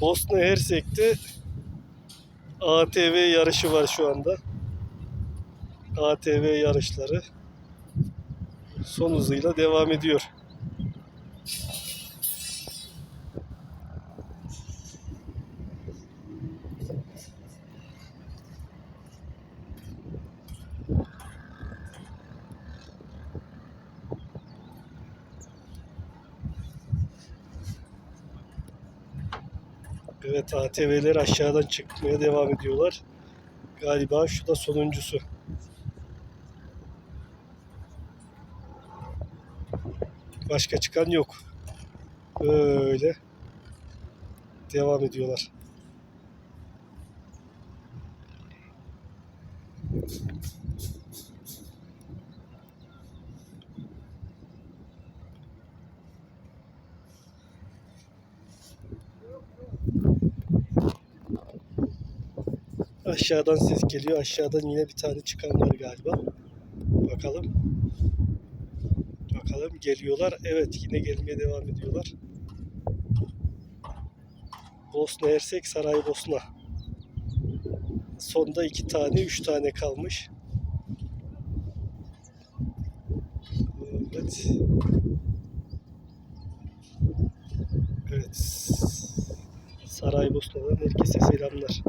Bosna Hersek'te ATV yarışı var şu anda. ATV yarışları son hızıyla devam ediyor. Evet ATV'ler aşağıdan çıkmaya devam ediyorlar. Galiba şu da sonuncusu. Başka çıkan yok. Böyle devam ediyorlar. Aşağıdan ses geliyor. Aşağıdan yine bir tane çıkan var galiba. Bakalım. Bakalım geliyorlar. Evet yine gelmeye devam ediyorlar. Bosna Hersek Saraybosna. Sonda iki tane, üç tane kalmış. Evet. Evet. Saraybosna'dan herkese selamlar.